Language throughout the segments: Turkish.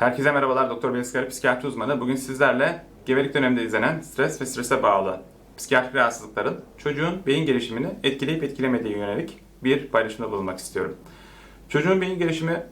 Herkese merhabalar. Doktor Benis Kara, psikiyatri uzmanı. Bugün sizlerle gebelik döneminde izlenen stres ve strese bağlı psikiyatrik rahatsızlıkların çocuğun beyin gelişimini etkileyip etkilemediği yönelik bir paylaşımda bulunmak istiyorum. Çocuğun beyin gelişimi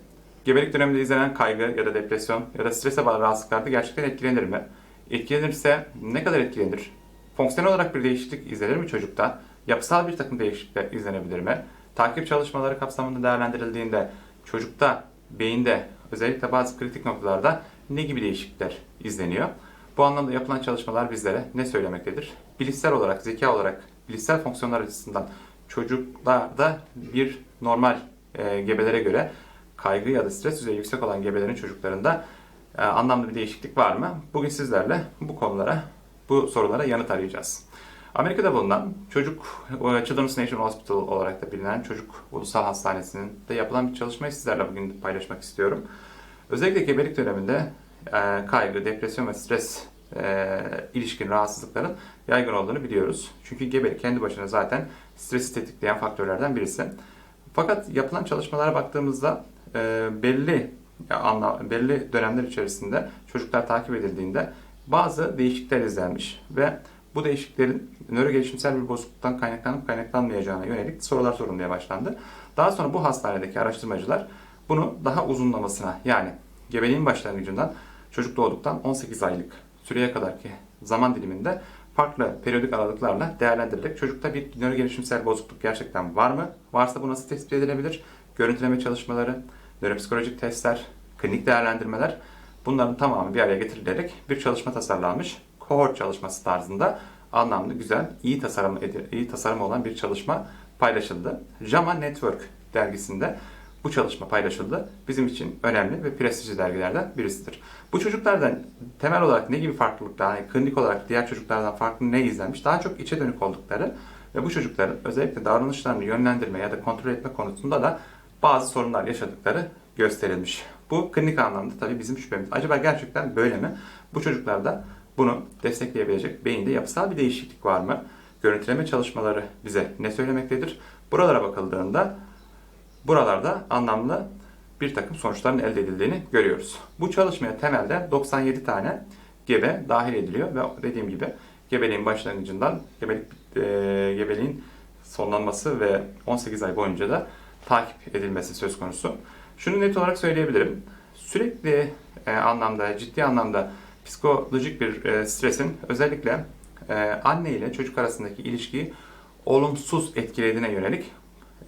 gebelik döneminde izlenen kaygı ya da depresyon ya da strese bağlı rahatsızlıklarda gerçekten etkilenir mi? Etkilenirse ne kadar etkilenir? Fonksiyonel olarak bir değişiklik izlenir mi çocukta? Yapısal bir takım değişiklikler izlenebilir mi? Takip çalışmaları kapsamında değerlendirildiğinde çocukta, beyinde özellikle bazı kritik noktalarda ne gibi değişiklikler izleniyor? Bu anlamda yapılan çalışmalar bizlere ne söylemektedir? Bilişsel olarak, zeka olarak, bilişsel fonksiyonlar açısından çocuklarda bir normal e, gebelere göre kaygı ya da stres düzeyi yüksek olan gebelerin çocuklarında e, anlamlı bir değişiklik var mı? Bugün sizlerle bu konulara, bu sorulara yanıt arayacağız. Amerika'da bulunan çocuk e, Children's National Hospital olarak da bilinen çocuk ulusal hastanesinde yapılan bir çalışmayı sizlerle bugün paylaşmak istiyorum. Özellikle gebelik döneminde e, kaygı, depresyon ve stres e, ilişkin rahatsızlıkların yaygın olduğunu biliyoruz. Çünkü gebelik kendi başına zaten stresi tetikleyen faktörlerden birisi. Fakat yapılan çalışmalara baktığımızda e, belli anla, belli dönemler içerisinde çocuklar takip edildiğinde bazı değişiklikler izlenmiş ve bu değişikliklerin nöro gelişimsel bir bozukluktan kaynaklanıp kaynaklanmayacağına yönelik sorular sorulmaya başlandı. Daha sonra bu hastanedeki araştırmacılar bunu daha uzunlamasına yani gebeliğin başlangıcından çocuk doğduktan 18 aylık süreye kadarki zaman diliminde farklı periyodik aralıklarla değerlendirilerek çocukta bir nöro gelişimsel bozukluk gerçekten var mı? Varsa bu nasıl tespit edilebilir? Görüntüleme çalışmaları, nöropsikolojik testler, klinik değerlendirmeler bunların tamamı bir araya getirilerek bir çalışma tasarlanmış. Kohort çalışması tarzında anlamlı, güzel, iyi tasarım iyi tasarım olan bir çalışma paylaşıldı. JAMA Network dergisinde bu çalışma paylaşıldı. Bizim için önemli ve prestijli dergilerden birisidir. Bu çocuklardan temel olarak ne gibi farklılıklar, yani klinik olarak diğer çocuklardan farklı ne izlenmiş? Daha çok içe dönük oldukları ve bu çocukların özellikle davranışlarını yönlendirme ya da kontrol etme konusunda da bazı sorunlar yaşadıkları gösterilmiş. Bu klinik anlamda tabii bizim şüphemiz. Acaba gerçekten böyle mi? Bu çocuklarda bunu destekleyebilecek beyinde yapısal bir değişiklik var mı? Görüntüleme çalışmaları bize ne söylemektedir? Buralara bakıldığında buralarda anlamlı bir takım sonuçların elde edildiğini görüyoruz. Bu çalışmaya temelde 97 tane gebe dahil ediliyor ve dediğim gibi gebeliğin başlangıcından gebelik, e, gebeliğin sonlanması ve 18 ay boyunca da takip edilmesi söz konusu. Şunu net olarak söyleyebilirim. Sürekli e, anlamda, ciddi anlamda psikolojik bir e, stresin özellikle e, anne ile çocuk arasındaki ilişkiyi olumsuz etkilediğine yönelik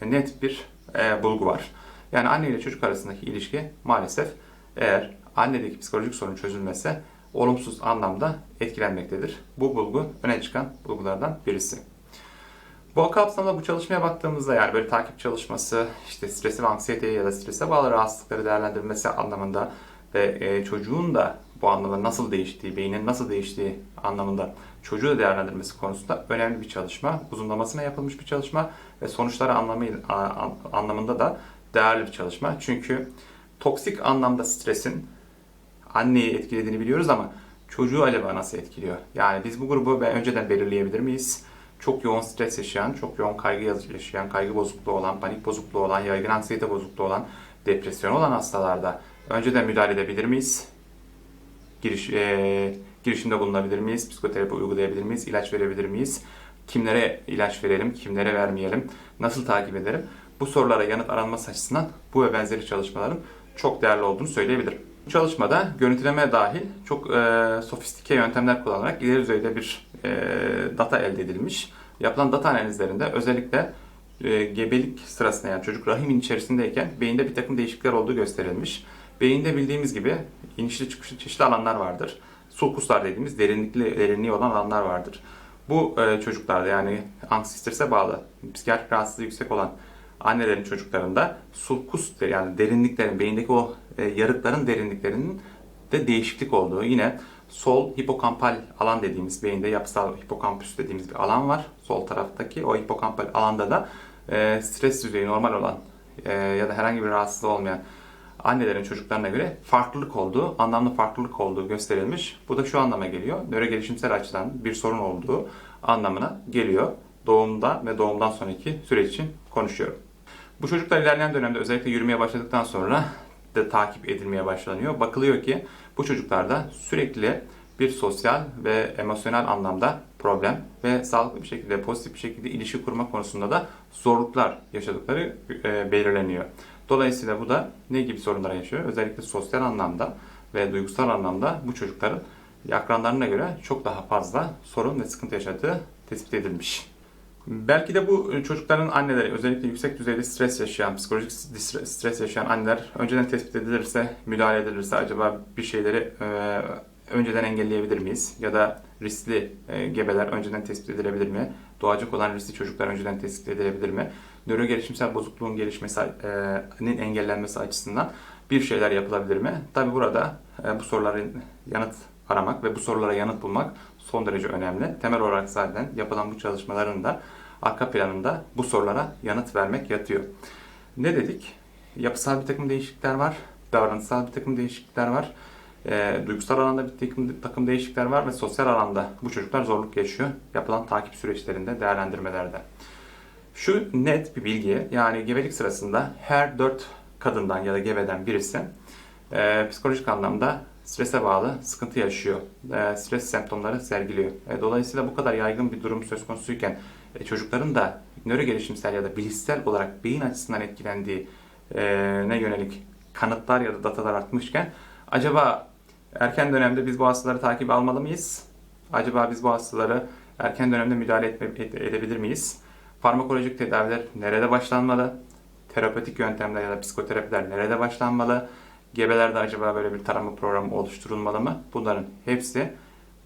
e, net bir e, bulgu var. Yani anne ile çocuk arasındaki ilişki maalesef eğer annedeki psikolojik sorun çözülmezse olumsuz anlamda etkilenmektedir. Bu bulgu öne çıkan bulgulardan birisi. Bu kapsamda bu çalışmaya baktığımızda yani böyle takip çalışması, işte stresi ve anksiyeteye ya da strese bağlı rahatsızlıkları değerlendirilmesi anlamında ve e, çocuğun da bu anlamda nasıl değiştiği, beynin nasıl değiştiği anlamında çocuğu değerlendirmesi konusunda önemli bir çalışma. Uzunlamasına yapılmış bir çalışma ve sonuçları anlamı, anlamında da değerli bir çalışma. Çünkü toksik anlamda stresin anneyi etkilediğini biliyoruz ama çocuğu acaba nasıl etkiliyor? Yani biz bu grubu önceden belirleyebilir miyiz? Çok yoğun stres yaşayan, çok yoğun kaygı yaşayan, kaygı bozukluğu olan, panik bozukluğu olan, yaygın anksiyete bozukluğu olan, depresyon olan hastalarda önceden müdahale edebilir miyiz? Giriş, e, girişimde bulunabilir miyiz? Psikoterapi uygulayabilir miyiz? İlaç verebilir miyiz? Kimlere ilaç verelim, kimlere vermeyelim? Nasıl takip edelim? Bu sorulara yanıt aranması açısından bu ve benzeri çalışmaların çok değerli olduğunu söyleyebilirim. Bu çalışmada görüntüleme dahil çok e, sofistike yöntemler kullanarak ileri düzeyde bir e, data elde edilmiş. Yapılan data analizlerinde özellikle e, gebelik sırasında yani çocuk rahimin içerisindeyken beyinde bir takım değişiklikler olduğu gösterilmiş. Beyinde bildiğimiz gibi inişli çıkışlı çeşitli alanlar vardır. Sulkuslar dediğimiz derinlikli, derinliği olan alanlar vardır. Bu e, çocuklarda yani anksiyete bağlı, psikiyatrik rahatsızlığı yüksek olan annelerin çocuklarında sulkus yani derinliklerin, beyindeki o e, yarıkların derinliklerinin de değişiklik olduğu. Yine sol hipokampal alan dediğimiz beyinde yapısal hipokampüs dediğimiz bir alan var. Sol taraftaki o hipokampal alanda da e, stres düzeyi normal olan e, ya da herhangi bir rahatsızlığı olmayan annelerin çocuklarına göre farklılık olduğu, anlamlı farklılık olduğu gösterilmiş. Bu da şu anlama geliyor. Nöro gelişimsel açıdan bir sorun olduğu anlamına geliyor. Doğumda ve doğumdan sonraki süreç için konuşuyorum. Bu çocuklar ilerleyen dönemde özellikle yürümeye başladıktan sonra de takip edilmeye başlanıyor. Bakılıyor ki bu çocuklarda sürekli bir sosyal ve emosyonel anlamda problem ve sağlıklı bir şekilde, pozitif bir şekilde ilişki kurma konusunda da zorluklar yaşadıkları e, belirleniyor. Dolayısıyla bu da ne gibi sorunlar yaşıyor? Özellikle sosyal anlamda ve duygusal anlamda bu çocukların akranlarına göre çok daha fazla sorun ve sıkıntı yaşadığı tespit edilmiş. Belki de bu çocukların anneleri, özellikle yüksek düzeyde stres yaşayan, psikolojik stres yaşayan anneler önceden tespit edilirse, müdahale edilirse acaba bir şeyleri e, önceden engelleyebilir miyiz? Ya da riskli e, gebeler önceden tespit edilebilir mi? Doğacak olan riskli çocuklar önceden tespit edilebilir mi? Nöro gelişimsel bozukluğun gelişmesinin engellenmesi açısından bir şeyler yapılabilir mi? Tabi burada bu soruların yanıt aramak ve bu sorulara yanıt bulmak son derece önemli. Temel olarak zaten yapılan bu çalışmaların da arka planında bu sorulara yanıt vermek yatıyor. Ne dedik? Yapısal bir takım değişiklikler var, davranışsal bir takım değişiklikler var, e, duygusal alanda bir takım, takım değişiklikler var ve sosyal alanda bu çocuklar zorluk yaşıyor yapılan takip süreçlerinde, değerlendirmelerde. Şu net bir bilgi, yani gebelik sırasında her dört kadından ya da gebeden birisi e, psikolojik anlamda strese bağlı sıkıntı yaşıyor. E, stres semptomları sergiliyor. E, dolayısıyla bu kadar yaygın bir durum söz konusuyken e, çocukların da nöro gelişimsel ya da bilişsel olarak beyin açısından etkilendiği e, ne yönelik kanıtlar ya da datalar artmışken acaba erken dönemde biz bu hastaları takip almalı mıyız? Acaba biz bu hastaları erken dönemde müdahale etme, edebilir miyiz? Farmakolojik tedaviler nerede başlanmalı? Terapetik yöntemler ya da psikoterapiler nerede başlanmalı? Gebelerde acaba böyle bir tarama programı oluşturulmalı mı? Bunların hepsi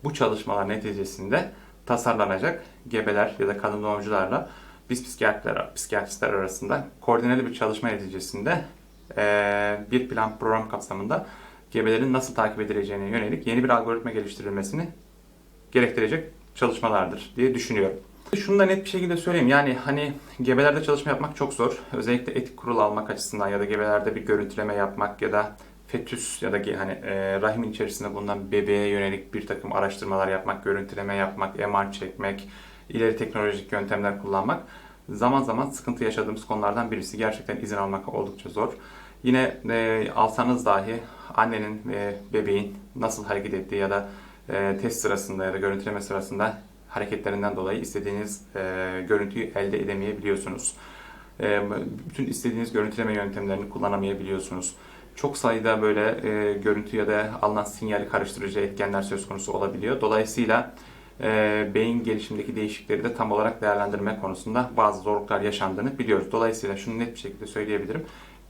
bu çalışmalar neticesinde tasarlanacak gebeler ya da kadın doğumcularla biz psikiyatristler, psikiyatristler arasında koordineli bir çalışma neticesinde bir plan program kapsamında gebelerin nasıl takip edileceğine yönelik yeni bir algoritma geliştirilmesini gerektirecek çalışmalardır diye düşünüyorum. Şunu da net bir şekilde söyleyeyim. Yani hani gebelerde çalışma yapmak çok zor. Özellikle etik kurul almak açısından ya da gebelerde bir görüntüleme yapmak ya da fetüs ya da hani e, rahimin içerisinde bulunan bebeğe yönelik bir takım araştırmalar yapmak, görüntüleme yapmak, MR çekmek, ileri teknolojik yöntemler kullanmak zaman zaman sıkıntı yaşadığımız konulardan birisi. Gerçekten izin almak oldukça zor. Yine e, alsanız dahi annenin ve bebeğin nasıl hareket ettiği ya da e, test sırasında ya da görüntüleme sırasında hareketlerinden dolayı istediğiniz e, görüntüyü elde edemeyebiliyorsunuz. E, bütün istediğiniz görüntüleme yöntemlerini kullanamayabiliyorsunuz. Çok sayıda böyle e, görüntü ya da alınan sinyali karıştırıcı etkenler söz konusu olabiliyor. Dolayısıyla e, beyin gelişimindeki değişiklikleri de tam olarak değerlendirme konusunda bazı zorluklar yaşandığını biliyoruz. Dolayısıyla şunu net bir şekilde söyleyebilirim.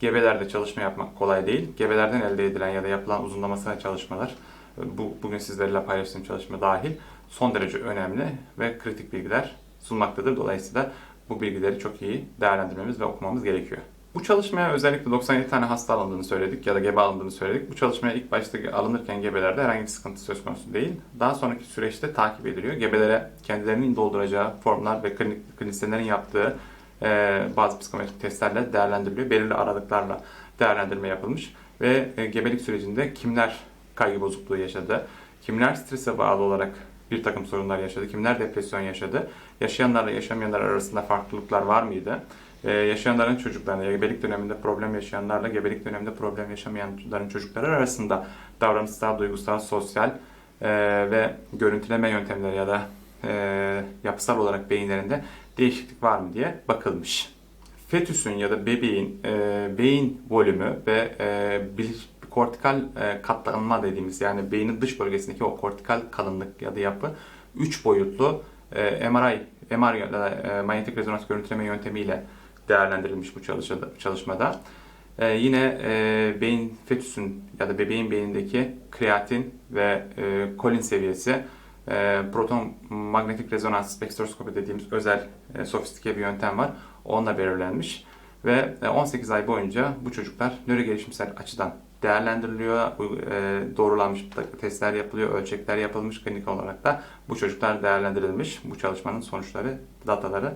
Gebelerde çalışma yapmak kolay değil. Gebelerden elde edilen ya da yapılan uzunlamasına çalışmalar, bu bugün sizlerle paylaştığım çalışma dahil son derece önemli ve kritik bilgiler sunmaktadır. Dolayısıyla bu bilgileri çok iyi değerlendirmemiz ve okumamız gerekiyor. Bu çalışmaya özellikle 97 tane hasta alındığını söyledik ya da gebe alındığını söyledik. Bu çalışmaya ilk başta alınırken gebelerde herhangi bir sıkıntı söz konusu değil. Daha sonraki süreçte takip ediliyor. Gebelere kendilerinin dolduracağı formlar ve klinik, klinisyenlerin yaptığı e, bazı psikometrik testlerle değerlendiriliyor. Belirli aralıklarla değerlendirme yapılmış ve e, gebelik sürecinde kimler kaygı bozukluğu yaşadı, kimler strese bağlı olarak bir takım sorunlar yaşadı, kimler depresyon yaşadı, yaşayanlarla yaşamayanlar arasında farklılıklar var mıydı? Ee, yaşayanların çocuklarına, gebelik döneminde problem yaşayanlarla gebelik döneminde problem yaşamayanların çocukları arasında davranışsal, duygusal, sosyal e, ve görüntüleme yöntemleri ya da e, yapısal olarak beyinlerinde değişiklik var mı diye bakılmış. Fetüsün ya da bebeğin e, beyin volümü ve e, kortikal e, katlanma dediğimiz yani beynin dış bölgesindeki o kortikal kalınlık ya da yapı 3 boyutlu e, MRI, MR ya da e, manyetik rezonans görüntüleme yöntemiyle değerlendirilmiş bu çalışmada. E, yine e, beyin fetüsün ya da bebeğin beynindeki kreatin ve e, kolin seviyesi e, proton manyetik rezonans spektroskopi dediğimiz özel e, sofistike bir yöntem var. Onunla belirlenmiş. Ve 18 e, ay boyunca bu çocuklar nöro gelişimsel açıdan değerlendiriliyor, e, doğrulanmış testler yapılıyor, ölçekler yapılmış klinik olarak da bu çocuklar değerlendirilmiş. Bu çalışmanın sonuçları, dataları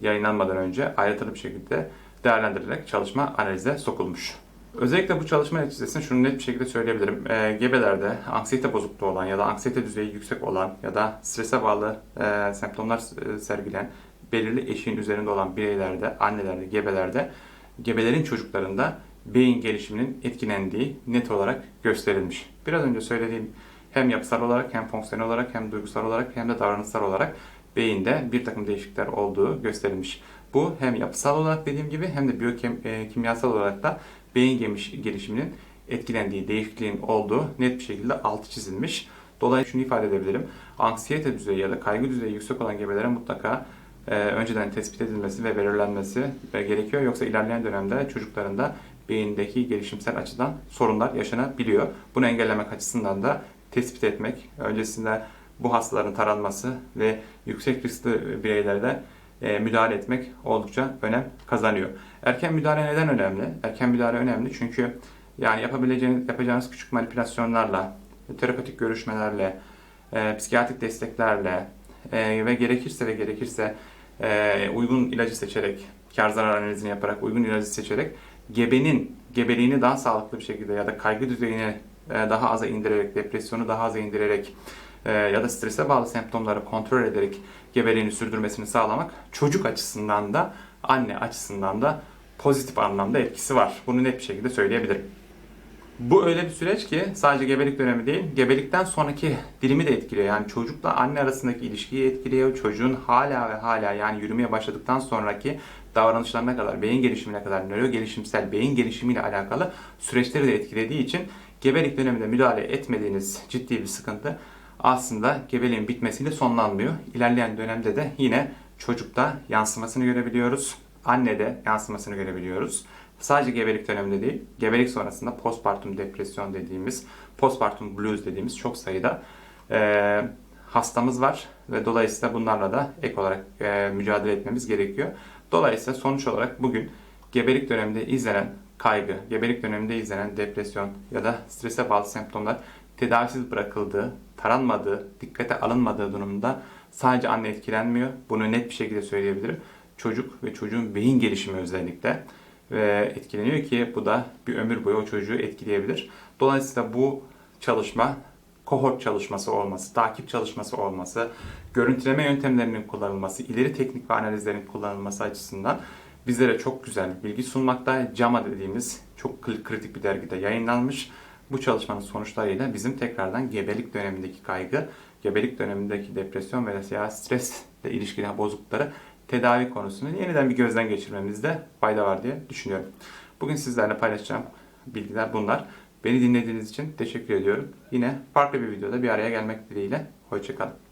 yayınlanmadan önce ayrıntılı bir şekilde değerlendirilerek çalışma analize sokulmuş. Özellikle bu çalışma neticesinde şunu net bir şekilde söyleyebilirim. E, gebelerde anksiyete bozukluğu olan ya da anksiyete düzeyi yüksek olan ya da strese bağlı e, semptomlar e, sergileyen belirli eşiğin üzerinde olan bireylerde, annelerde, gebelerde, gebelerin çocuklarında beyin gelişiminin etkilendiği net olarak gösterilmiş. Biraz önce söylediğim hem yapısal olarak hem fonksiyonel olarak hem duygusal olarak hem de davranışsal olarak beyinde bir takım değişiklikler olduğu gösterilmiş. Bu hem yapısal olarak dediğim gibi hem de biyokimyasal olarak da beyin gelişiminin etkilendiği, değişikliğin olduğu net bir şekilde altı çizilmiş. Dolayısıyla şunu ifade edebilirim. Anksiyete düzeyi ya da kaygı düzeyi yüksek olan gebelere mutlaka e, önceden tespit edilmesi ve belirlenmesi gerekiyor. Yoksa ilerleyen dönemde çocukların da beyindeki gelişimsel açıdan sorunlar yaşanabiliyor. Bunu engellemek açısından da tespit etmek, öncesinde bu hastaların taranması ve yüksek riskli bireylerde e, müdahale etmek oldukça önem kazanıyor. Erken müdahale neden önemli? Erken müdahale önemli çünkü yani yapabileceğiniz, yapacağınız küçük manipülasyonlarla, terapötik görüşmelerle, e, psikiyatrik desteklerle e, ve gerekirse ve gerekirse e, uygun ilacı seçerek, kar zarar analizini yaparak uygun ilacı seçerek gebenin gebeliğini daha sağlıklı bir şekilde ya da kaygı düzeyini e, daha aza indirerek, depresyonu daha aza indirerek ya da strese bağlı semptomları kontrol ederek gebeliğini sürdürmesini sağlamak çocuk açısından da anne açısından da pozitif anlamda etkisi var. Bunu net bir şekilde söyleyebilirim. Bu öyle bir süreç ki sadece gebelik dönemi değil, gebelikten sonraki dilimi de etkiliyor. Yani çocukla anne arasındaki ilişkiyi etkiliyor. Çocuğun hala ve hala yani yürümeye başladıktan sonraki davranışlarına kadar, beyin gelişimine kadar, nöro gelişimsel beyin gelişimiyle alakalı süreçleri de etkilediği için gebelik döneminde müdahale etmediğiniz ciddi bir sıkıntı aslında gebeliğin bitmesiyle sonlanmıyor. İlerleyen dönemde de yine çocukta yansımasını görebiliyoruz. Annede yansımasını görebiliyoruz. Sadece gebelik döneminde değil, gebelik sonrasında postpartum depresyon dediğimiz, postpartum blues dediğimiz çok sayıda e, hastamız var ve dolayısıyla bunlarla da ek olarak e, mücadele etmemiz gerekiyor. Dolayısıyla sonuç olarak bugün gebelik döneminde izlenen kaygı, gebelik döneminde izlenen depresyon ya da strese bağlı semptomlar tedavisiz bırakıldığı, taranmadığı, dikkate alınmadığı durumda sadece anne etkilenmiyor. Bunu net bir şekilde söyleyebilirim. Çocuk ve çocuğun beyin gelişimi özellikle ve etkileniyor ki bu da bir ömür boyu o çocuğu etkileyebilir. Dolayısıyla bu çalışma kohort çalışması olması, takip çalışması olması, görüntüleme yöntemlerinin kullanılması, ileri teknik ve analizlerin kullanılması açısından bizlere çok güzel bilgi sunmakta. JAMA dediğimiz çok kritik bir dergide yayınlanmış. Bu çalışmanın sonuçlarıyla bizim tekrardan gebelik dönemindeki kaygı, gebelik dönemindeki depresyon veya stresle ilişkili bozuklukları tedavi konusunu yeniden bir gözden geçirmemizde fayda var diye düşünüyorum. Bugün sizlerle paylaşacağım bilgiler bunlar. Beni dinlediğiniz için teşekkür ediyorum. Yine farklı bir videoda bir araya gelmek dileğiyle. Hoşçakalın.